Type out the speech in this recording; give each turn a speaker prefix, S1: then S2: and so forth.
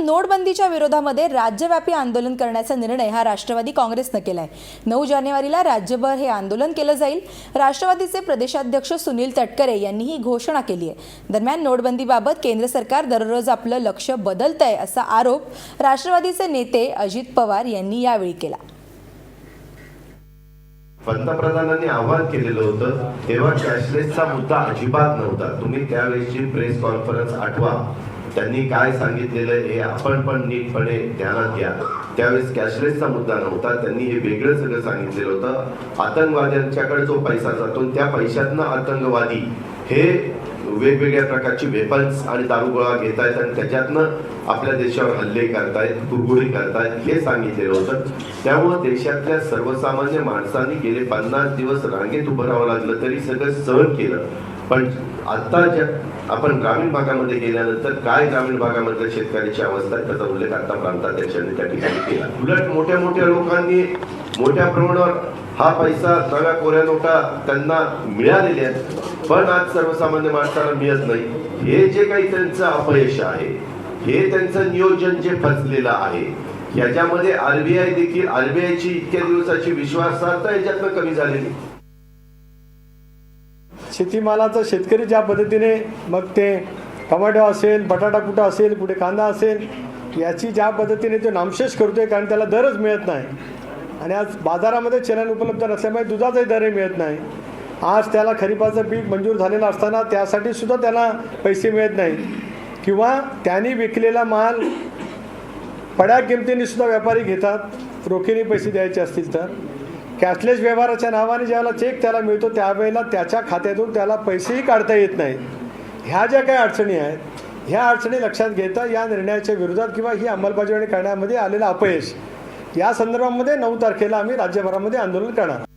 S1: नोटबंदीच्या विरोधामध्ये राज्यव्यापी आंदोलन करण्याचा निर्णय हा राष्ट्रवादी काँग्रेसनं केला आहे नऊ जानेवारीला राज्यभर हे आंदोलन केलं जाईल. राष्ट्रवादीचे प्रदेशाध्यक्ष सुनील तटकरे यांनी ही घोषणा केली आहे. दरम्यान नोटबंदीबाबत केंद्र सरकार दररोज आपलं लक्ष बदलतंय असा आरोप राष्ट्रवादीचे नेते अजित पवार यांनी यावेळी केला.
S2: पंतप्रधानांनी आवाहन केलेलं होतं तेव्हा कॅशलेसचा मुद्दा अजिबात नव्हता. तुम्ही त्यावेळेसची प्रेस कॉन्फरन्स आठवा. त्यांनी काय सांगितलेलं हे आपण पण नीटपणे ध्यानात घ्या. त्यावेळेस कॅशलेसचा मुद्दा नव्हता त्यांनी हे वेगळं सगळं सांगितलेलं होतं. आतंकवाद्यांच्याकडे जो पैसा जातो त्या पैशातनं आतंकवादी हे वेगवेगळ्या प्रकारची वेपन्स आणि दारुगोळा घेत आहेत आणि त्याच्यातनं आपल्या देशावर हल्ले करतायत कुरगुडी करतायत हे सांगितलेलं होतं. त्यामुळं देशातल्या सर्वसामान्य माणसांनी गेले पन्नास दिवस रांगेत उभं राहावं लागलं तरी सगळं सहन केलं. पण आता ज्या आपण ग्रामीण भागामध्ये गेल्यानंतर काय ग्रामीण भागामधल्या शेतकऱ्याची अवस्था आहे त्याचा उल्लेख आता प्रांताध्यक्षांनी त्या ठिकाणी केला. उलट मोठ्या मोठ्या लोकांनी मोठ्या प्रमाणावर हा पैसा नव्या कोऱ्या नोटा त्यांना मिळालेल्या आहेत. पण आज सर्वसामान्य माणसाला मिळत नाही. हे जे काही त्यांचं अपयश आहे हे त्यांचं नियोजन जे फसलेलं आहे याच्यामध्ये आरबीआय देखील आरबीआयची इतक्या दिवसाची विश्वासार्हता याच्यातनं कमी झालेली.
S3: शेतीमालाचं शेतकरी ज्या पद्धतीने मग ते टमाटो असेल बटाटा कुटा असेल कुठे कांदा असेल याची ज्या पद्धतीने तो नामशेष करतोय कारण त्याला दरच मिळत नाही. आणि आज बाजारामध्ये चलन उपलब्ध नसल्यामुळे दुधाचाही दरही मिळत नाही. आज त्याला खरीपाचं पीक मंजूर झालेलं असताना त्यासाठी सुद्धा त्याला पैसे मिळत नाही. किंवा त्यांनी विकलेला माल पड्या किमतीने सुद्धा व्यापारी घेतात रोखीने पैसे द्यायचे असतील तर. कॅशलेस व्यवहाराच्या नावाने ज्याला चेक त्याला मिळतो त्यावेळेला त्याच्या खात्यातून त्याला पैसेही काढता येत नाहीत ह्या ज्या काही अडचणी आहेत ह्या अडचणी लक्षात घेता या निर्णयाच्या विरोधात किंवा ही अंमलबजावणी करण्यामध्ये आलेलं अपयश या संदर्भामध्ये नऊ तारखेला आम्ही राज्यभरामध्ये आंदोलन करणार.